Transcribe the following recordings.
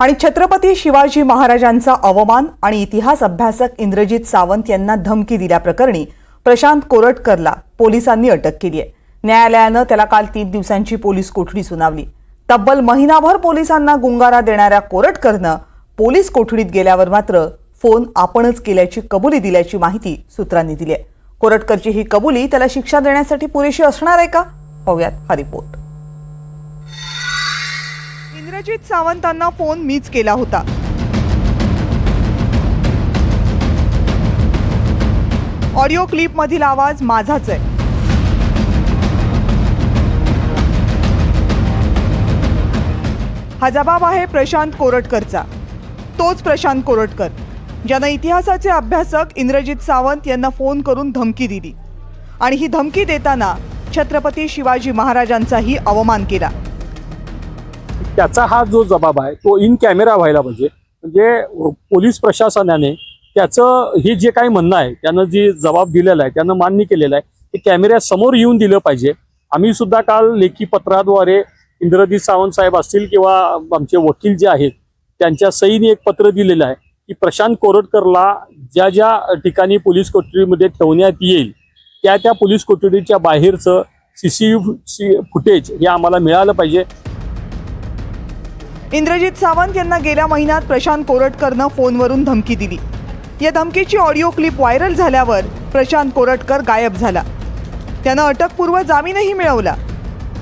आणि छत्रपती शिवाजी महाराजांचा अवमान आणि इतिहास अभ्यासक इंद्रजित सावंत यांना धमकी दिल्याप्रकरणी प्रशांत कोरटकरला पोलिसांनी अटक केली आहे. न्यायालयानं त्याला काल तीन दिवसांची पोलीस कोठडी सुनावली. तब्बल महिनाभर पोलिसांना गुंगारा देणाऱ्या कोरटकरनं पोलीस कोठडीत गेल्यावर मात्र फोन आपणच केल्याची कबुली दिल्याची माहिती सूत्रांनी दिली आहे. कोरटकरची ही कबुली त्याला शिक्षा देण्यासाठी पुरेशी असणार आहे का? पाहूयात हा रिपोर्ट. इंद्रजित सावंतांना फोन मीच केला होता. ऑडिओ क्लिप मधील आवाज माझाच आहे. हा जबाब आहे प्रशांत कोरटकरचा. तोच प्रशांत कोरटकर ज्यानं इतिहासाचे अभ्यासक इंद्रजित सावंत यांना फोन करून धमकी दिली. आणि ही धमकी देताना छत्रपती शिवाजी महाराजांचाही अवमान केला. त्याचा हा जो जबाब आहे तो इन कॅमेरा व्हायला पाहिजे. म्हणजे पोलीस प्रशासनाने त्याचं हे जे काही म्हणणं आहे त्यानं जे जबाब दिलेला आहे त्यानं मान्य केलेलं आहे ते कॅमेऱ्यासमोर येऊन दिलं पाहिजे. आम्ही सुद्धा काल लेखी पत्राद्वारे इंद्रजित सावंत साहेब असतील किंवा आमचे वकील जे आहेत त्यांच्या सईने एक पत्र दिलेलं आहे की प्रशांत कोरटकरला ज्या ज्या ठिकाणी पोलीस कोठडीमध्ये ठेवण्यात येईल त्या त्या पोलीस कोठडीच्या बाहेरचं सी सी फुटेज हे आम्हाला मिळालं पाहिजे. इंद्रजित सावंत यांना गेल्या महिन्यात प्रशांत कोरटकरनं फोनवरून धमकी दिली. या धमकीची ऑडिओ क्लिप व्हायरल झाल्यावर प्रशांत कोरटकर गायब झाला. त्यानं अटकपूर्व जामीनही मिळवला.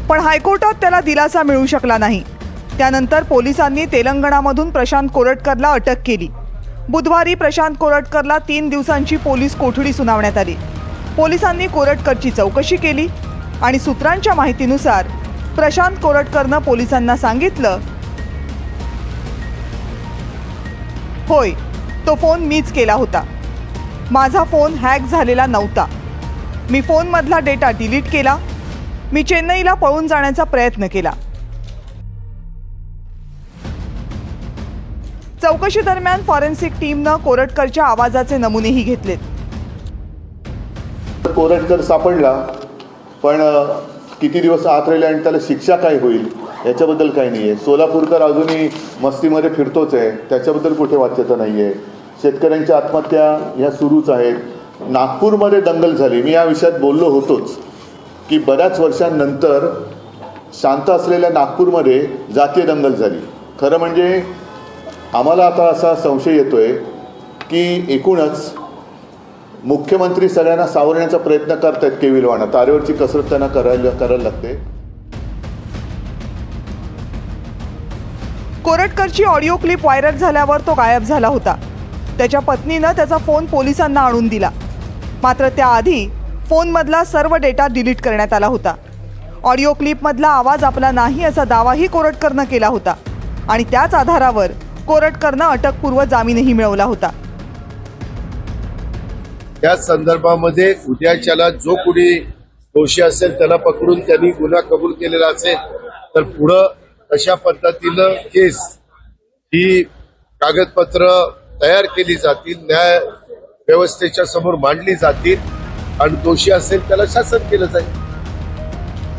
पण हायकोर्टात त्याला दिलासा मिळू शकला नाही. त्यानंतर पोलिसांनी तेलंगणामधून प्रशांत कोरटकरला अटक केली. बुधवारी प्रशांत कोरटकरला तीन दिवसांची पोलीस कोठडी सुनावण्यात आली. पोलिसांनी कोरटकरची चौकशी केली आणि सूत्रांच्या माहितीनुसार प्रशांत कोरटकरनं पोलिसांना सांगितलं होय तो फोन मीच केला होता. माझा फोन हॅक झालेला नव्हता. मी फोनमधला डेटा डिलीट केला. मी चेन्नईला पळून जाण्याचा प्रयत्न केला. चौकशी दरम्यान फॉरेन्सिक टीमनं कोरटकरच्या आवाजाचे नमुनेही घेतलेत. कोरटकर सापडला पण किती दिवस आत राहिले आणि त्याला शिक्षा काय होईल? याच्याबद्दल काही नाही आहे सोलापूरकर अजूनही मस्तीमध्ये फिरतोच आहे. त्याच्याबद्दल कुठे वाच्यता नाही आहे शेतकऱ्यांच्या आत्महत्या ह्या सुरूच आहेत. नागपूरमध्ये दंगल झाली. मी या विषयात बोललो होतोच की बऱ्याच वर्षांनंतर शांत असलेल्या नागपूरमध्ये जातीय दंगल झाली. खरं म्हणजे आम्हाला आता असा संशय येतो आहे की एकूणच मुख्यमंत्री सगळ्यांना सावरण्याचा प्रयत्न करतायत केविलवाणा तारेवरची कसरत त्यांना करायला करायला लागते. कोरटकरची ऑडिओ क्लिप व्हायरल झाल्यावर तो गायब झाला होता. त्याच्या पत्नीनं त्याचा फोन पोलिसांना आणून दिला. मात्र त्याआधी फोनमधला सर्व डेटा डिलीट करण्यात आला होता. ऑडिओ क्लिपमधला आवाज आपला नाही असा दावाही कोरटकरनं केला होता आणि त्याच आधारावर कोरटकरनं अटकपूर्व जामीनही मिळवला होता. त्या संदर्भामध्ये उद्याच्याला जो कुणी दोषी असेल त्याला पकडून त्यांनी गुन्हा कबूल केलेला असेल तर पुढं अशा पद्धतीनं केस ही कागदपत्र तयार केली जातील न्याय व्यवस्थेच्या समोर मांडली जातील आणि दोषी असेल त्याला शासन केलं जाईल.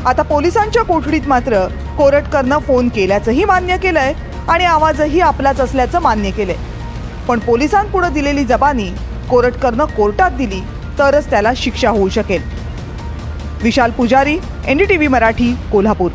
आता पोलिसांच्या कोठडीत मात्र कोरटकरनं फोन केल्याचंही मान्य केलंय आणि आवाजही आपलाच असल्याचं मान्य केलंय. पण पोलिसांपुढे दिलेली जबानी कोरटकरनं कोर्टात दिली तरच त्याला शिक्षा होऊ शकेल. विशाल पुजारी एनडीटीव्ही मराठी कोल्हापूर.